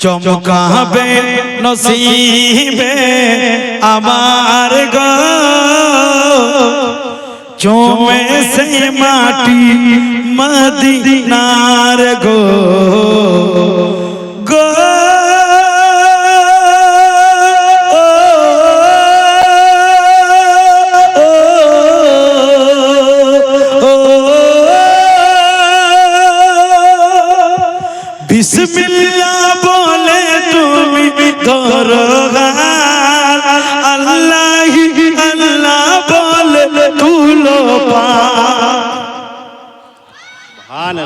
চমকাবে নসিবে আমার গো চোমে সে মাটি মদিনার গো গো বিসমিল্লাহ আল্লাহ আল্লাহ বলে তুলো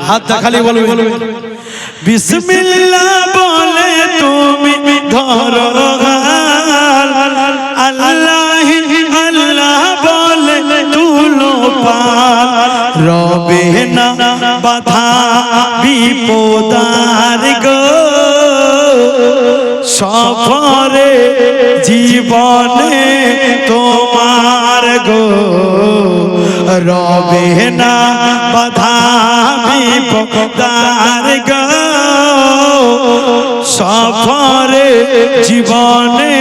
হাত খালি বলবে। বিসমিল্লাহ বলে তুমি ধরো। আল্লাহ আল্লাহ বলে তুলো পা। রবে না বাধা বিপদার গো সফরে জীবনে তোমার গো। রবে না বাধা পকদার গো। সফরে জীবনে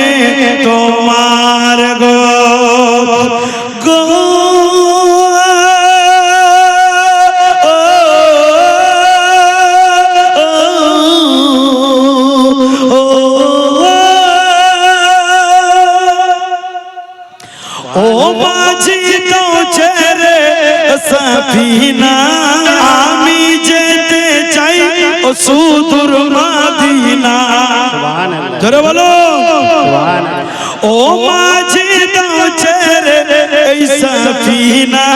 তোমার গো। সফিনা আমি যেতে চাই ও সুদূর মাদিনা। ধরে বলো। ও মাঝি তো ছেড়ে এই সফিনা।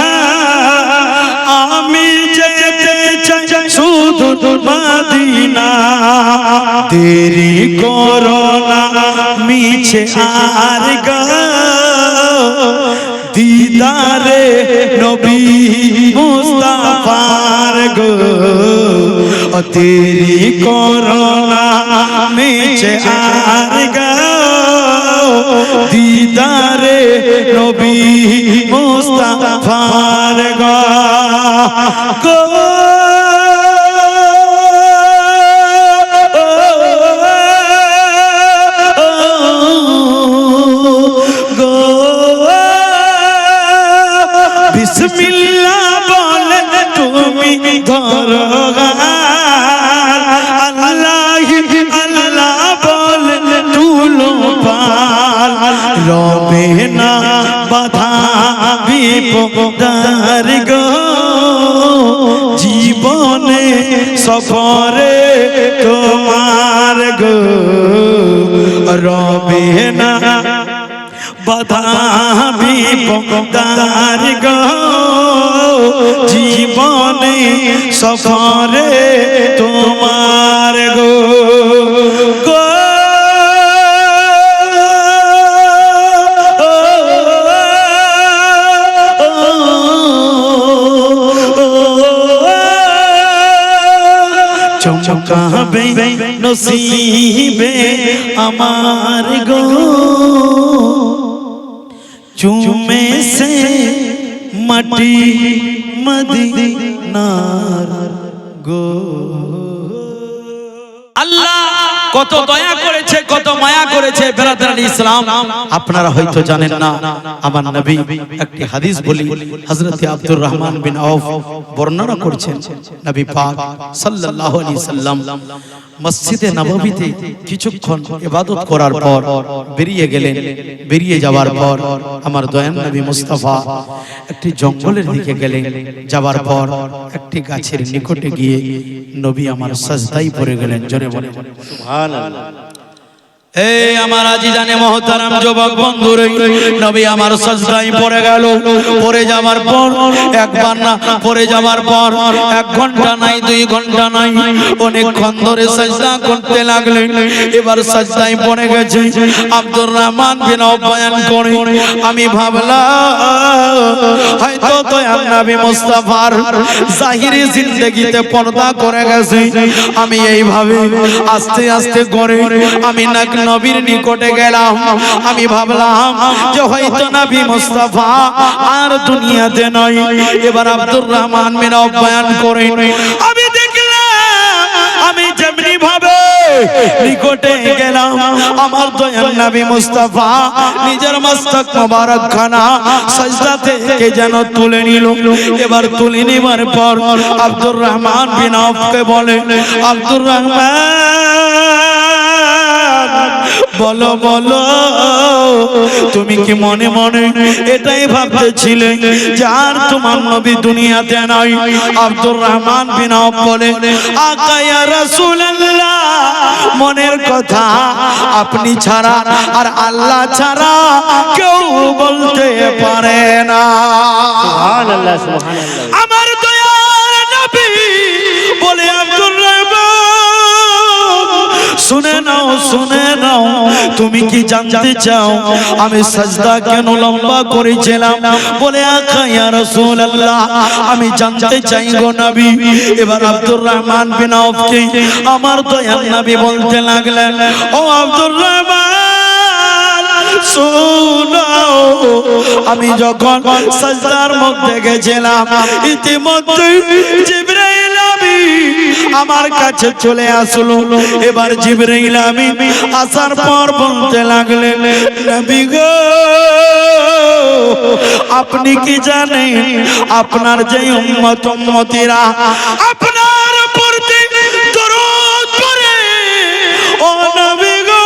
আমি যেতে চাই সুদূর মাদিনা। দেরি করো না মিছে আর গা দিদারে নবী মুস্তাফার গো ও তেরি করোনা মেছে আর দিদারে নবী মুস্তাফার গো সফরে তোমার গো রবে না। বাধা বিপদার গো। জীবনে সফরে তোমার গো। গো চমকাবে নসিবে আমার গো। চুমে সে মাটি মদিনার গো। কত দয়া করেছে, কত মায়া করেছে বেরাদার ইসলাম। আপনারা হয়তো জানেন না, আমার নবী একটি হাদিস বলি, হযরত আব্দুর রহমান বিন আউফ বর্ণনা করছেন। নবী পাক সাল্লাল্লাহু আলাইহি সাল্লাম মসজিদে নববীতে কিছুক্ষণ ইবাদত করার পর বেরিয়ে গেলেন। বেরিয়ে যাওয়ার পর আমার দয়ান নবী মুস্তাফা একটি জঙ্গলের দিকে গেলেন। যাওয়ার পর একটি গাছের নিকটে গিয়ে নবী আমার সাজদাই পড়ে গেলেন জোরে বলে মহতারাম যুবক আমার গেল। যাওয়ার পর না যাওয়ার পর, এক ঘণ্টা নাই, দুই ঘণ্টা নাই এবার সজদাই গেছে। আব্দুর রহমান করে, আমি ভাবলাম জিন্দেগিতে পর্দা করে গেছে। আমি এইভাবে আস্তে আস্তে করে, আমি নাক নবীর নিকটে গেলাম। আমি ভাবলাম, যে হয়তো নবী মুস্তাফা আর দুনিয়াতে নয়। এবার আব্দুর রহমান মেরা বয়ান করে আমি দেখলাম, আমি যেমনি ভাবে নিকটে গেলাম। আমার দয়াল নবী মুস্তাফা নিজের মস্তক মোবারক খানা সাজদা থেকে যেন তুলে নিল। এবার তুলে নেবার পর আব্দুর রহমান বিন আফকে বলে, আব্দুর রহমান বলো বলো তুমি কি মনে মনে এটাই ভাবতেছিলে যার তোমার নবী দুনিয়াতে নাই? আব্দুর রহমান বিন বলে আকায়া রাসূলুল্লাহ মনের কথা আপনি ছাড়া আর আল্লাহ ছাড়া কেউ বলতে পারে না। সুবহানাল্লাহ সুবহানাল্লাহ। আমার দয়ার নবী বলে আব্দুর শুনে নাও শুনে নাও। তুমি কি জানতে চাও? আমি সাজদা কেন লম্বা করেছিলাম? বলে, আখা ইয়া রাসূলুল্লাহ, আমি জানতে চাই গো নবী। এবার আব্দুর রহমান বিন আউফকে আমার দয়াল নবী বলতে লাগলেন, ও আব্দুর রহমান আমি যখন সাজদার মধ্যে গেছিলাম ইতিমধ্যে আমার কাছে চলে আসলো। এবার জিবরাইল আমিন আসার পর বলতে লাগলেন, নবী গো, আপনি কি জানেন আপনার যে উম্মত উম্মতিরা আপনার প্রতি দরুদ ও নবী গো,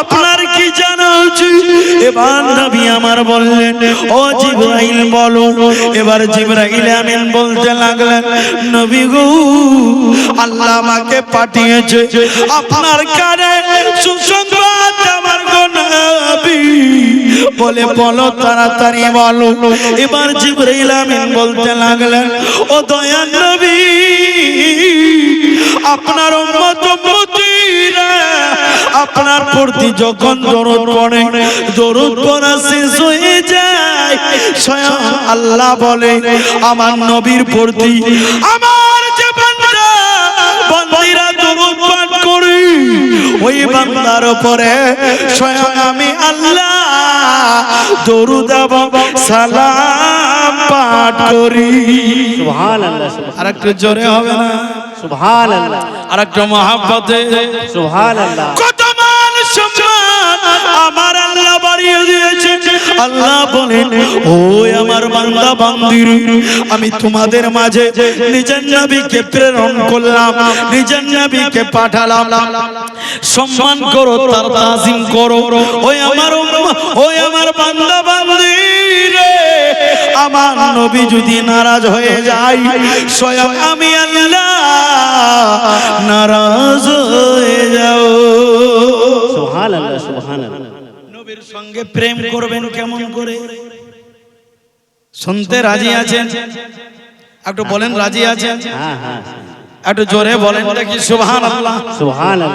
আপনার কি জানা উচিত? এবার আমার বললেন, ও জিব্রাইল, বলো। এবার জিব্রাইল আমিন বলতে লাগলেন, নবী গো, আল্লাহ আমাকে পাঠিয়েছে। আপনার কানে সুসংবাদ আমার গো নবী। বলে, বলো, তাড়াতাড়ি বলো। এবার জিব্রাইল আমিন বলতে লাগলেন, ও দয়াল নবী, আপনার উম্মত উম্মতিরা আপনার প্রতি যখন দরদ পড়ে দরদ পড়া শেষ হয়ে যায়। স্বয়ং আল্লাহ বলে আমার নবীর প্রতি আমার যে বান্দা বান্দিরা দরদ পাঠ করি ওই বান্দার উপরে স্বয়ং আমি আল্লাহ দরুদ সালাম পাঠ করি। সুবহানাল্লাহ আর একটু জোরে হবে না? সুবহানাল্লাহ। আর একটু মহাব্বতে। সুবহানাল্লাহ। বাড়িয়ে দিয়েছে। আল্লাহ বলেন ও আমার বান্দা বান্দির, আমি তোমাদের মাঝে নিজের প্রেরণ করলাম, নিজের পাঠালাম। সম্মান করো, তার তাজিম করো। আমার আমার বান্দা বান্দির, আমার নবী যদি নারাজ হয়ে যায়, স্বয়ং আমি আল্লাহ নারাজ নবীর সঙ্গে প্রেম করবেন কেমন করে? শুনতে রাজি আছেন? একটু বলেন রাজি আছেন? হ্যাঁ হ্যাঁ একটু জোরে বলেন দেখি সুবহান আল্লাহ সুবহানাল্লাহ।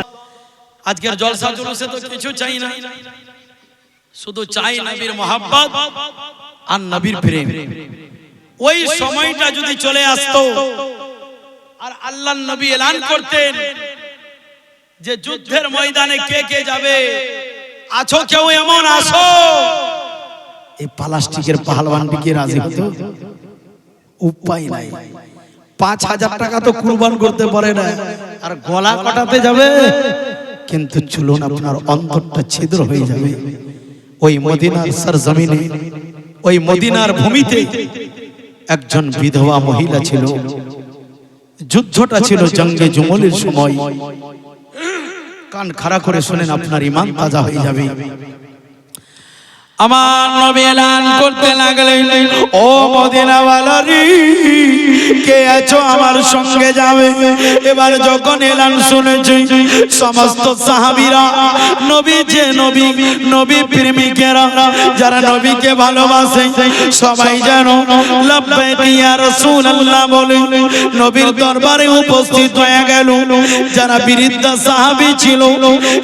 আজকের জলসা জুলুসে তো কিছু চাই না। শুধু চাই নবীর মোহাব্বত আর নবীর প্রেম। ওই সময়টা যদি চলে আসতো আর আল্লাহ নবী এলান করতেন যে যুদ্ধের ময়দানে কে কে যাবে আছো কেউ এমন আসো এই প্লাস্টিকের পাহলওয়ান কি রাজি হতো উপায় নাই। পাঁচ হাজার টাকা তো কুরবান করতে পারে না। আর গলা কাটাতে যাবে? কিন্তু চলুন আপনার অন্তরটা ছিদ্র হয়ে যাবে। ওই মদিনার সরজমিনে ওই মদিনার ভূমিতে একজন বিধবা মহিলা ছিল। যুদ্ধটা ছিল জঙ্গে জুমলের সময়। কান খাড়া করে শোনেন আপনার ইমান তাজা হয়ে যাবে। আমার নবী এলান করতে লাগলেন, ও মদিনাওয়ালারি, কে আছো আমার সঙ্গে যাবে? এবার যখন এলান শুনেছি, সমস্ত সাহাবীরা, নবী যে নবী নবী প্রেমিকেরা, যারা নবীকে ভালোবাসে, সবাই যেন লাব্বাইক ইয়া রাসূলুল্লাহ বলে, নবীর দরবারে উপস্থিত হয়ে গেল। যারা বিরিদ্ধ সাহাবী ছিল,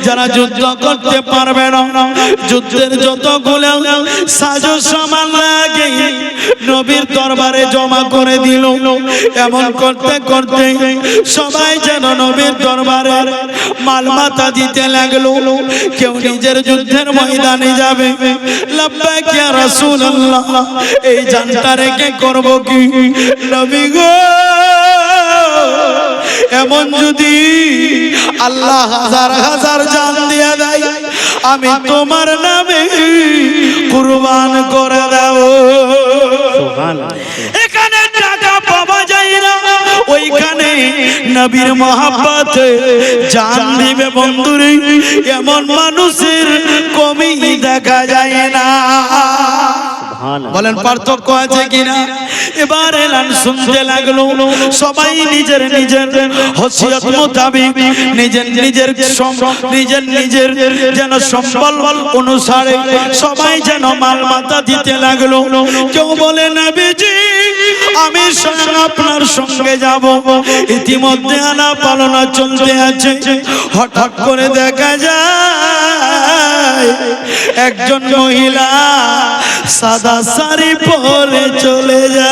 যারা যুদ্ধ করতে পারবে না, যুদ্ধের যতগুলো সাজো সামান লাগে। নবীর দরবারে জমা করে দিল। এমন করতে করতে সবাই যেন নবীর দরবারে মালমাতা দিতে লাগল। কেউ নিজের যুদ্ধের ময়দানে যাবে। এই জানটা রেখে করব কি? নবী গো, এমন যদি আল্লাহ হাজার হাজার জান দিয়ে দেয় আমি তোমার নামে কুরবান করে দাও এখানে টাকা পাওয়া যায় না ওইখানে নবীর মহাব্বত। জান দিবে বন্ধুরে এমন মানুষের কমি দেখা যায় না। বলেন, পার্থক্য আছে কিনা? এবার এলান শুনতে লাগল, সবাই নিজের নিজের হসিয়ত মোতাবিক নিজের নিজের নিজের নিজের যেন সম্বল অনুসারে সবাই যেন মাল মাথা দিতে লাগল। কেউ বলে না বেজি আমি স্বয়ং আপনার সঙ্গে যাব। ইতিমধ্যে আনা পালনা চলতে আছে। হঠাৎ করে দেখা যায়, একজন মহিলা সাদা শাড়ি পরে চলে যায়।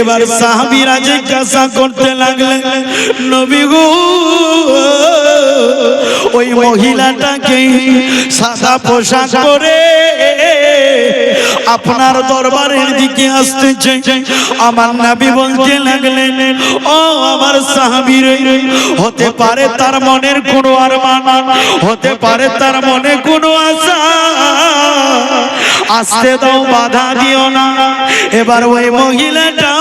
এবার সাহাবীরা জিজ্ঞাসা করতে লাগলেন, নবী গো, ওই মহিলাটাকে সাদা পোশাক করে আপনার দরবারের দিকে আসতেছে। আমার নাবি বলতে লাগলেন, ও আমার সাহাবীর, হতে পারে তার মনের কোনো আরমান, হতে পারে তার মনে কোনো আশা আসতে দাও, বাধা দিও না। এবার ওই মহিলাটা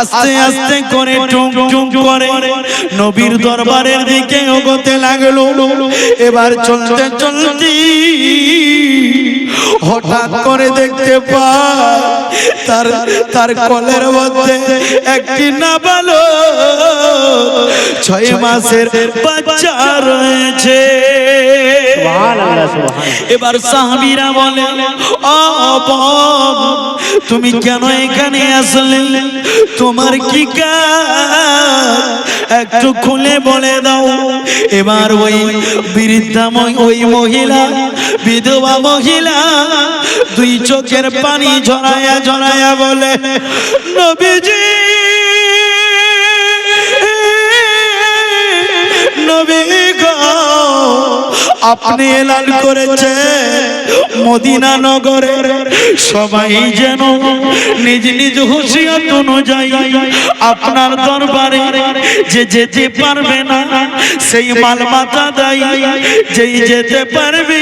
আস্তে আস্তে করে টুক টুক করে নবীর দরবারের দিকে ওগোতে লাগল। এবার চলতে চলতে হঠাৎ করে দেখতে পায় তার তার কলের মধ্যে একটি নাবালো ছয় মাসের বাচ্চা রয়েছে। এবার সাহাবীরা বলে ও তুমি কেন এখানে আসলে? তোমার কি কাজ? একটু খুলে বলে দাও। এবার ওই বৃদ্ধা ওই মহিলা বিধবা মহিলা দুই চোখের পানি ঝরায়া ঝরায়া বলে নবীজি নবী আপনি এলান করেছে মদিনা নগরে। সবাই যেন নিজ নিজ হুঁশিয়াত অনুযায়ী আপনার দরবারে যে যেতে পারবে না, সেই মাল মাথা দেয়। যেই যেতে পারবে,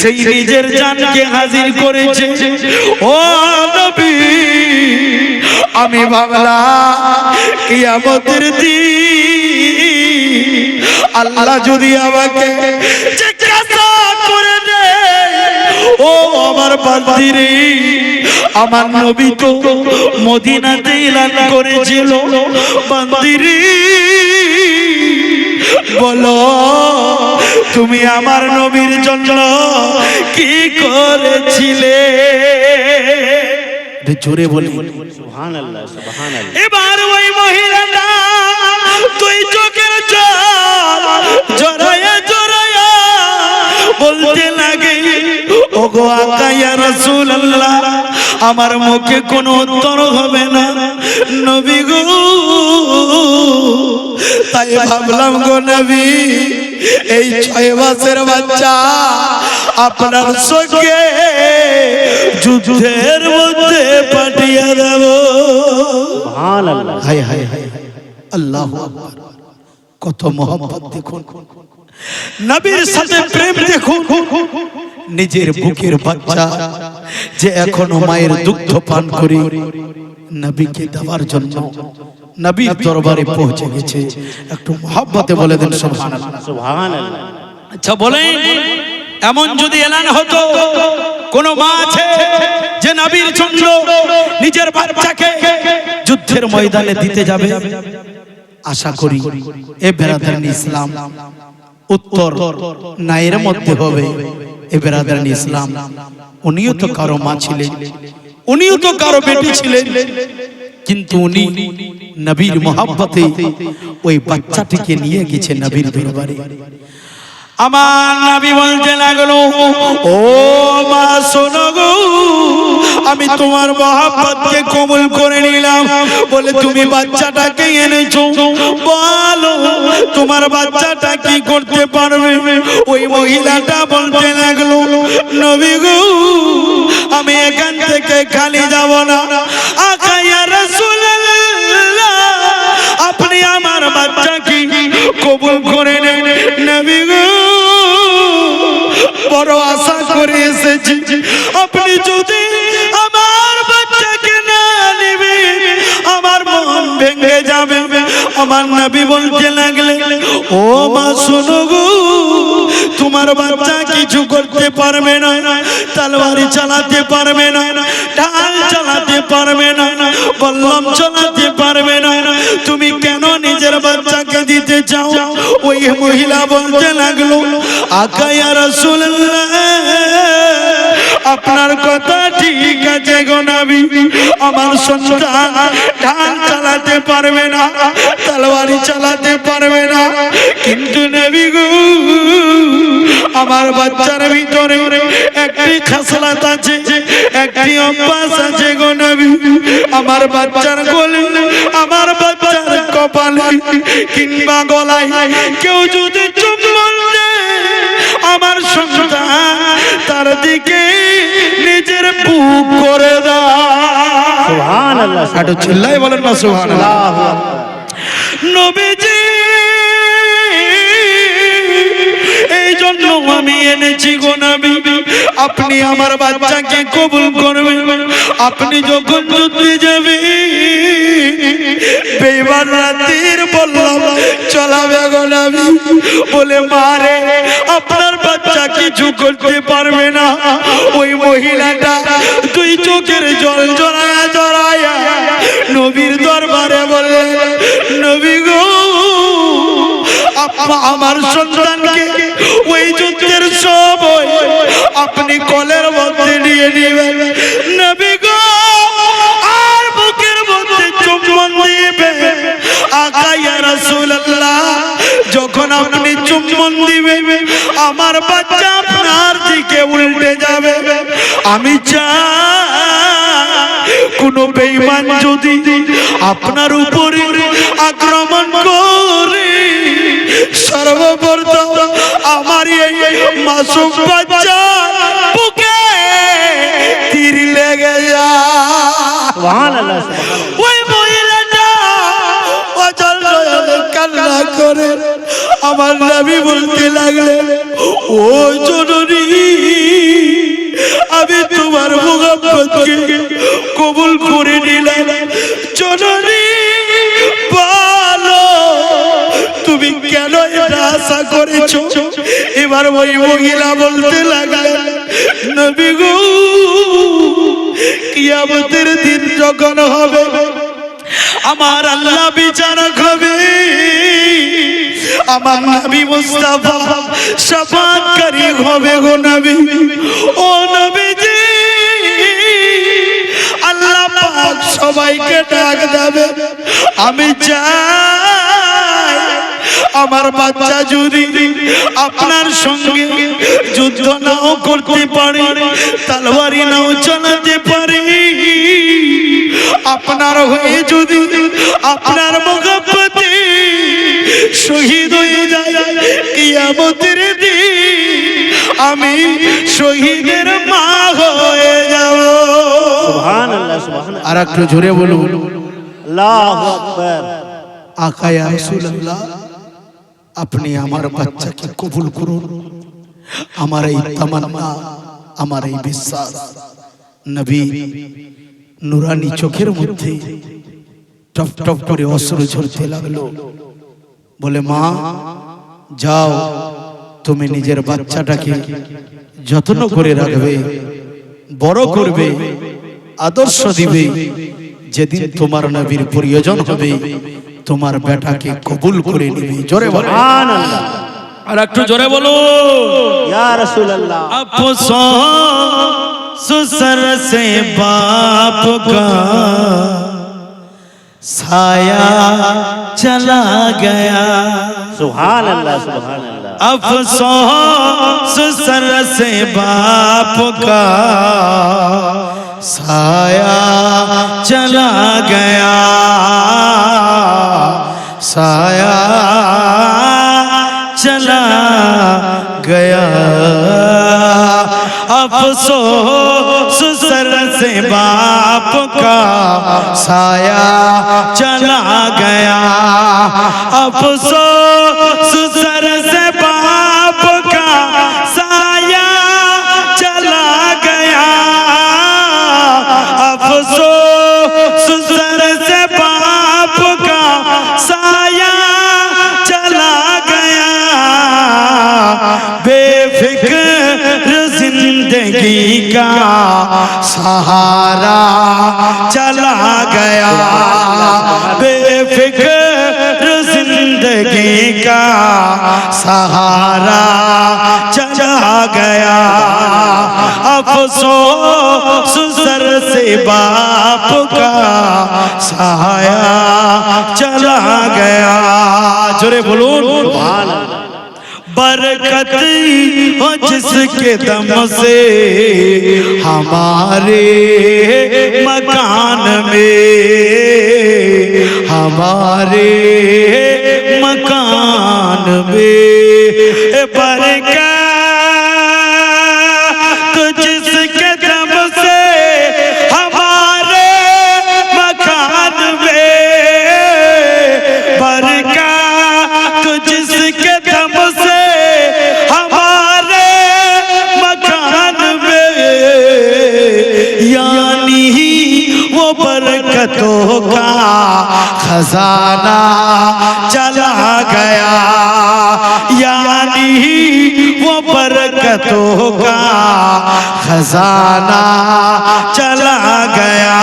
সেই নিজের জানকে হাজির করেছে। ও নবী, আমি ভাবলাম কিয়ামতের দিন আল্লাহ যদি আমাকে জিজ্ঞাসা করে ও আমার বান্দিরে আমার নবী তো মদিনাতে এলান করেছিল। বান্দিরে বলো তুমি আমার নবীর জন্য কি করেছিলে? জোরে বলি। এবার ওই মহিলাটা তুই চোখের জল জড়ায়া জড়ায়া বলতে লাগে ও আকাইয়া রাসূলুল্লাহ আমার মুখে কোনো উত্তর হবে না। নবী গো তাই ভাবলাম গো নবী এই ছয় মাসের বাচ্চা আপনার সঙ্গে যুদ্ধের মধ্যে পাঠিয়ে দেব। হাই হাই হাই আল্লাহ কত মোহাম্মত দেখুন। নবীর সাথে প্রেম দেখুন। নিজের বুকের বাচ্চা যে এখনও মায়ের দুগ্ধ পান করি নবীকে দেওয়ার জন্য নবীর দরবারে পৌঁছে গেছে। একটু মোহাব্বতে বলে দেন সুবহানাল্লাহ। আচ্ছা বলেন এমন যদি এলান হতো কোন মা আছে যে নবীর জন্য নিজের বাচ্চাকে যুদ্ধের ময়দানে দিতে যাবে? আশা করি এ বেরাদারান ইসলাম উত্তর নায়ের মধ্যে হবে। এ বেরাদারান ইসলাম, উনিও তো কারও মা ছিলেন, উনিও তো কারও বেটি ছিলেন, কিন্তু উনি নবীর মোহাব্বতে ওই বাচ্চাটিকে নিয়ে গেছে নবীর দরবারে। আমার নবী বলতে লাগল ও মা, শোনো গো আমি তোমার মহাব্বতকে কবুল করে নিলাম। বলে, তুমি বাচ্চাটাকে এনেছো। বলো, তোমার বাচ্চাটা কি করতে পারবে? ওই মহিলাটা বলতে লাগল, নবী আমি এখান থেকে খালি যাব না। আকাইয়া আপনি আমার বাচ্চাকে কবুল করে নেন। নবী বড় আশা করে এসেছি। আপনি যদি আমার নবী বলতে লাগলে, ও মা, শোনো গো, তোমার বাচ্চা কিছু করতে পারবে না তলবারি চালাতে পারবে না, ঢাল চালাতে পারবে না, বল্লম চালাতে পারবে না। তুমি কেন নিজের বাচ্চাকে দিতে চাও? ওই মহিলা বলতে লাগল, আকায়া রাসূলুল্লাহ, আপনার কথা ঠিক আছে গো নবী, আমার সন্তান ঢাল চালাতে পারবে না, তলোয়ারি চালাতে পারবে না। কিন্তু নবী গো, আমার বাচ্চার ভিতরে একটি খাসলাত আছে, একটি অভ্যাস আছে গো নবী। আমার বাচ্চার গলে, আমার বাচ্চার কপালে কিংবা গলায় কেউ যদি চুম্বন আমার সন্তান তার দিকে নিজের বুক করে দেয় সুবহান আল্লাহ একটু চিল্লাই বলেন না সুবহান আল্লাহু আকবার নবীজি আমি এনেছি গো নবী। আপনি আমার বাচ্চাকে কবুল করবেন। আপনি যখন যুদ্ধে যাবে বেবার রাতের বললাম, চলাবে গো নবী। বলে মারে আপনার বাচ্চা কিছু করতে পারবে না। ওই মহিলাটা দুই চোখের জল জড়ায়া জড়ায়া নবীর দরবারে বললেন, নবী গো আমার সন্তানকে ওই যুদ্ধের সময় আপনি কলের মধ্যে নিয়ে নেবেন। নবী গো, আর বুকের মধ্যে চুম্বন দিবেন। আকাইয়া যখন আপনি চুম্বন দিবেন, আমার বাচ্চা আপনার দিকে উল্টে যাবে। আমি চাই কোন বেঈমান যদি আপনার উপরে আক্রমণ করে, সর্বপ্রথম মাসুম বাচ্চা বুকে তীর লেগে সুবহান ওই মহিলাটা অচল কান্না করে। আমার নবী বলতে লাগলে ও জননী আমি তোমার মোহাম্মদকে কবুল করে নিলাম। জননী বলো তুমি কেন এটা আশা করেছ? এবার ওই মহিলা বলতে লাগলেন নবী গো, কিয়ামতের দিন যখন হবে, আমার আল্লাহ বিচারক হবে। আমার নবী মুস্তাফা সাফাতকারী হবে গো নবী। ও নবীজি, আল্লাহ পাক সবাইকে ডাক দেবে। আমি চাই আমার বাচ্চা যদি আপনার সঙ্গে যুদ্ধ নাও করতে পারে তলবারি নাও চালাতে পারে। আপনার হয়ে যদি আপনার মুখপতি শহীদ হয়ে যায় কিয়ামতের দিন আমি শহীদের মা হয়ে যাব। আর একটু জোরে বলুন। আল্লাহু আকায়া রাসূলুল্লাহ। আপনি আমার বাচ্চাকে কবুল করুন। আমার এই তামান্না আমার এই বিশ্বাস। নবী নুরানি চোখের মধ্যে টপ টপ করে অশ্রু ঝরতে লাগল। বলে মা যাও তুমি নিজের বাচ্চাটাকে যত্ন করে রাখবে বড় করবে আদর্শ দিবে। যেদিন তোমার নবীর প্রয়োজন হবে তোমার বেটাকে কবুল করে নিবি। জোরে বলো। আর একটু জোরে বলো। ইয়া রাসূলুল্লাহ। আফসোস سسر سے باپ کا سایہ چلا گیا سبحان اللہ سبحان اللہ افسوس سر سے باپ کا سایہ چلا گیا سایہ چلا گیا۔ افسوس سر سے باپ کا سایہ چلا گیا۔ افسوس سہارا چلا گیا۔ بے فکر زندگی کا سہارا چلا گیا۔ افسوس سر سے باپ کا سہایا چلا گیا۔ جرے بلون برکتی हो जिसके दम से हमारे मकान में हमारे मकान में برکتوں کا خزانہ چلا گیا۔ یعنی وہ برکتوں کا خزانہ چلا گیا۔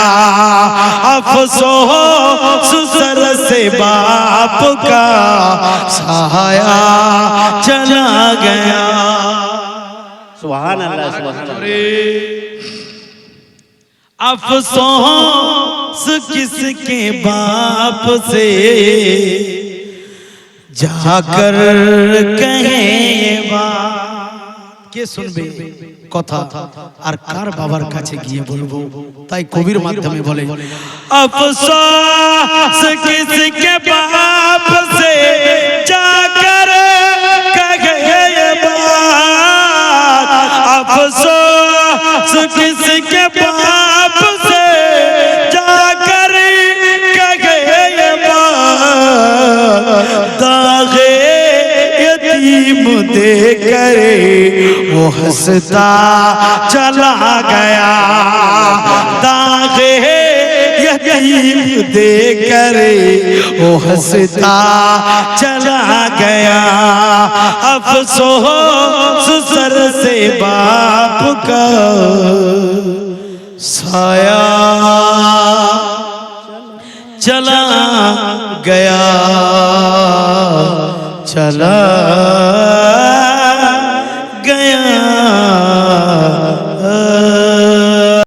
افسوس سر سے باپ کا سہایا چلا گیا۔ سبحان اللہ۔ سبحان اللہ۔ अफसोस किसके बाप से जाकर कहे ये बात কে শুনবে কথা আর কার বাবার কাছে গিয়ে বলবো তাই কবির মাধ্যমে বলে अफसोस किसके बाप से وہ ہنستا چلا گیا۔ داغے یتیم دے کر وہ ہنستا چلا گیا۔ افسوس سر سے باپ کا سایا چلا گیا۔ چلا